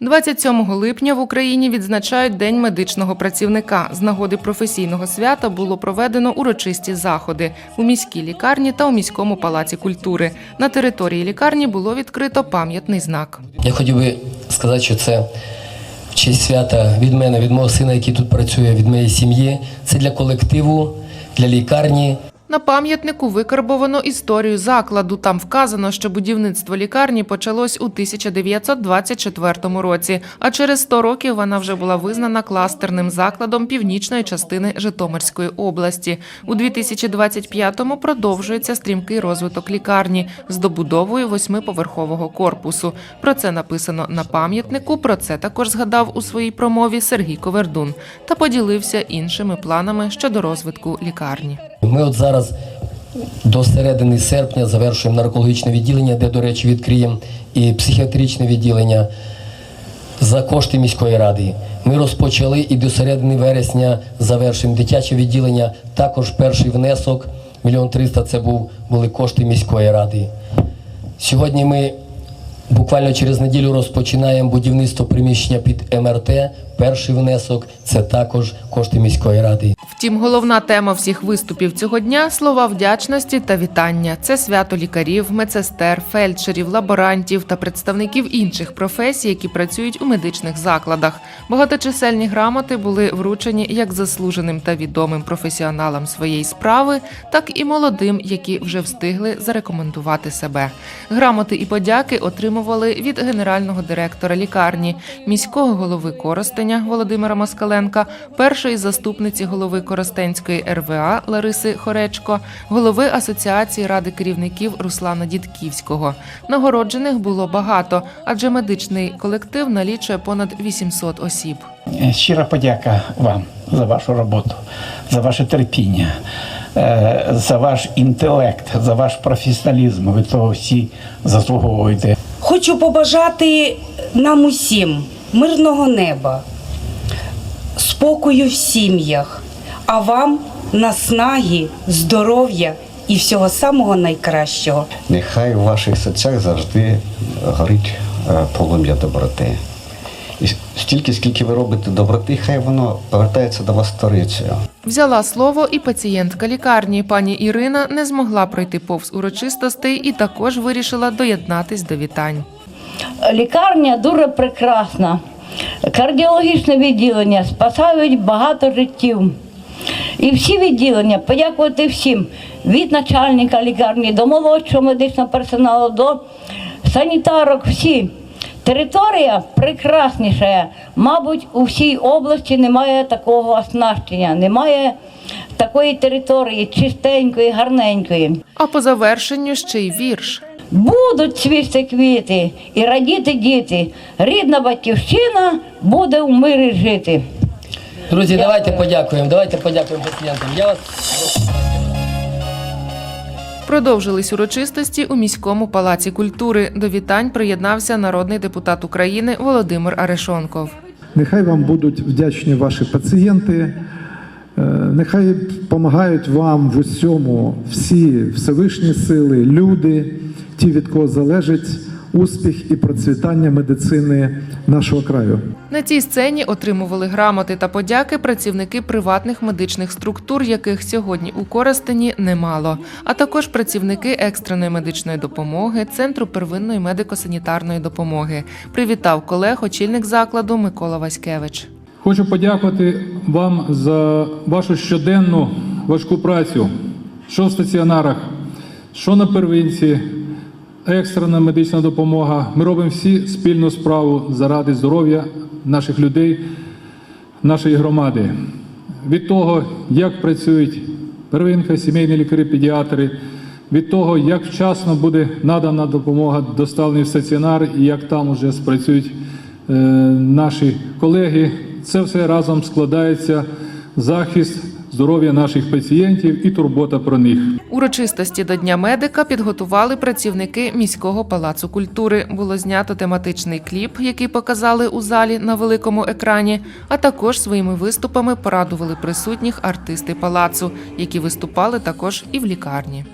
27 липня в Україні відзначають День медичного працівника. З нагоди професійного свята було проведено урочисті заходи у міській лікарні та у міському палаці культури. На території лікарні було відкрито пам'ятний знак. Я хотів би сказати, що це в честь свята від мене, від мого сина, який тут працює, від моєї сім'ї. Це для колективу, для лікарні. На пам'ятнику викарбовано історію закладу. Там вказано, що будівництво лікарні почалось у 1924 році, а через 100 років вона вже була визнана кластерним закладом північної частини Житомирської області. У 2025-му продовжується стрімкий розвиток лікарні з добудовою восьмиповерхового корпусу. Про це написано на пам'ятнику. Про це також згадав у своїй промові Сергій Ковердун та поділився іншими планами щодо розвитку лікарні. Ми от зараз до середини серпня завершуємо наркологічне відділення, де, до речі, відкриємо і психіатричне відділення за кошти міської ради. Ми розпочали і до середини вересня завершуємо дитяче відділення. Також перший внесок мільйон триста це був, були кошти міської ради. Сьогодні ми буквально через неділю розпочинаємо будівництво приміщення під МРТ. Перший внесок це також кошти міської ради. Втім, головна тема всіх виступів цього дня слова вдячності та вітання. Це свято лікарів, медсестер, фельдшерів, лаборантів та представників інших професій, які працюють у медичних закладах. Багаточисельні грамоти були вручені як заслуженим та відомим професіоналам своєї справи, так і молодим, які вже встигли зарекомендувати себе. Грамоти і подяки отримували від генерального директора лікарні, міського голови Коростеня Володимира Москаленка, першої заступниці голови Коростенської РВА Лариси Хоречко, голови Асоціації ради керівників Руслана Дідківського. Нагороджених було багато, адже медичний колектив налічує понад 800 осіб. Щира подяка вам за вашу роботу, за ваше терпіння, е, за ваш інтелект, за ваш професіоналізм. Ви того всі заслуговуєте. Хочу побажати нам усім мирного неба, спокою в сім'ях, а вам наснаги, здоров'я і всього самого найкращого. Нехай у ваших серцях завжди горить е, полум'я доброти. І стільки, скільки ви робите доброти, хай воно повертається до вас сторицею. Взяла слово і пацієнтка лікарні. Пані Ірина не змогла пройти повз урочистостей і також вирішила доєднатись до вітань. Лікарня дуже прекрасна. Кардіологічне відділення спасають багато життів. І всі відділення, подякувати всім від начальника лікарні до молодшого медичного персоналу, до санітарок, всі. Територія прекрасніша. Мабуть, у всій області немає такого оснащення, немає такої території чистенької, гарненької. А по завершенню ще й вірш. Будуть цвісти квіти і радіти діти. Рідна батьківщина буде в мирі жити. Друзі, давайте подякуємо. Давайте подякуємо пацієнтам. Я вас Продовжились урочистості у міському палаці культури. До вітань приєднався народний депутат України Володимир Арешонков. Нехай вам будуть вдячні ваші пацієнти, е, нехай допомагають вам в усьому всі Всевишні сили, люди, ті, від кого залежить успіх і процвітання медицини нашого краю. На цій сцені отримували грамоти та подяки працівники приватних медичних структур, яких сьогодні у Коростені немало, а також працівники екстреної медичної допомоги, центру первинної медико-санітарної допомоги. Привітав колег очільник закладу Микола Васькевич. Хочу подякувати вам за вашу щоденну важку працю, що в стаціонарах, що на первинці, екстрена медична допомога. Ми робимо всі спільну справу заради здоров'я наших людей, нашої громади. Від того, як працюють первинка, сімейні лікарі, педіатри, від того, як вчасно буде надана допомога, доставлений в стаціонар, і як там уже спрацюють е, наші колеги. Це все разом складається захист здоров'я наших пацієнтів і турбота про них. Урочистості до Дня медика підготували працівники міського палацу культури. Було знято тематичний кліп, який показали у залі на великому екрані. А також своїми виступами порадували присутніх артисти палацу, які виступали також і в лікарні.